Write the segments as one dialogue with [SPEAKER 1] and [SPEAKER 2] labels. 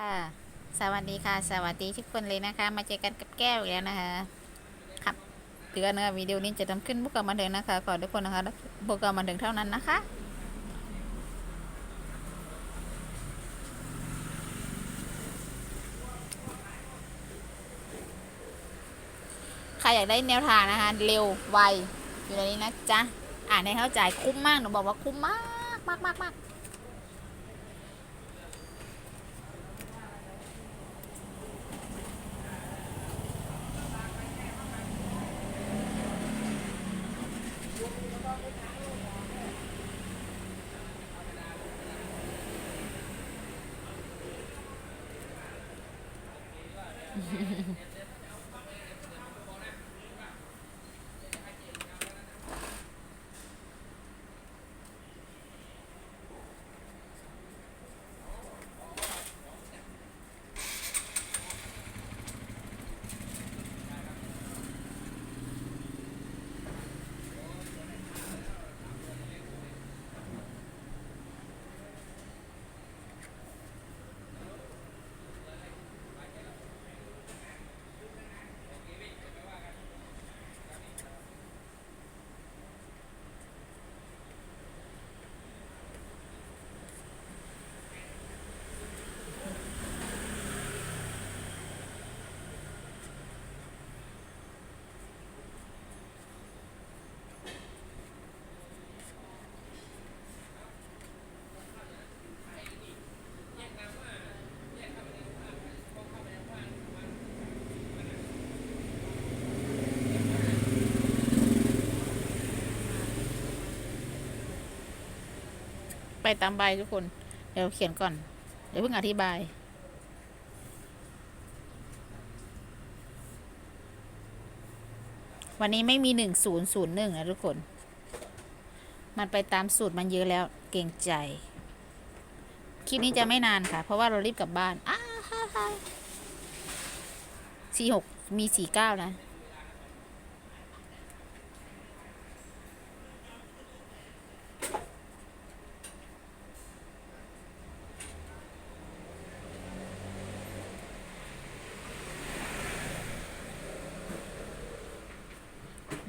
[SPEAKER 1] ค่ะสวัสดีค่ะ สวัสดีทุกคนเลยนะคะ มาเจอกันกับแก้วอีกแล้วนะคะครับเตือนนะคะวิดีโอนี้จะทำขึ้นบุกกบบันเทิงนะคะขอทุกคนนะคะบุกกบบันเทิงเท่านั้นนะคะใครอยากได้แนวทางนะคะเร็วไวอยู่ในนี้นะจ๊ะอ่านให้เข้าใจคุ้มมากหนูบอกว่าคุ้มมากมากมากมาก Yeah. ไปตามใบทุกคน เดี๋ยวเขียนก่อน เดี๋ยวเพิ่งอธิบายวันนี้ไม่มีหนึ่งศูนย์ศูนย์หนึ่งนะทุกคน มันไปตามสูตรมันเยอะแล้วเกรงใจ คลิปนี้จะไม่นานค่ะ เพราะว่าเรารีบกลับบ้านอ้าฮ่าฮ่าสี่หกมีสี่เก้านะ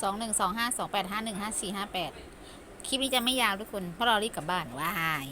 [SPEAKER 1] สองหนึ่งสองห้าสองแปดห้าหนึ่งห้าสี่ห้าแปดคลิปนี้จะไม่ยาวทุกคน เพราะเรารีบกลับบ้านว้าย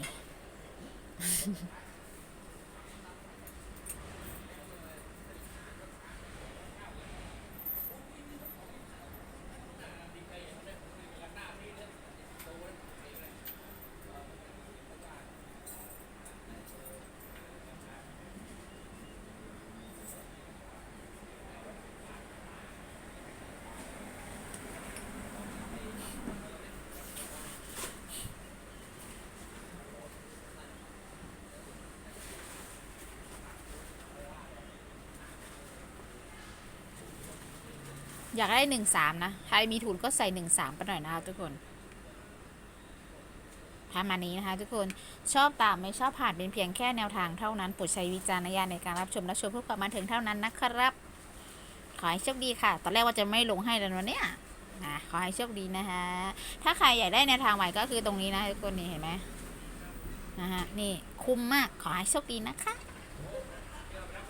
[SPEAKER 1] อยากได้หนึ่งสามนะใครมีทุนก็ใส่หนึ่งสามไปหน่อยนะคะทุกคนประมาณนี้นะคะ ทุกคนชอบตามไม่ชอบผ่านเป็นเพียงแค่แนวทางเท่านั้นโปรดใช้วิจารณญาณในการรับชมและชมเพื่อความบันเทิงเท่านั้นนะครับ ขอให้โชคดีค่ะ ตอนแรกว่าจะไม่ลงให้แล้ววันเนี้ย
[SPEAKER 2] นะขอให้โชคดีนะคะ ถ้าใครอยากได้แนวทางใหม่ก็คือตรงนี้นะทุกคนนี่เห็นไหมนะฮะนี่คุ้มมากขอให้โชคดีนะคะ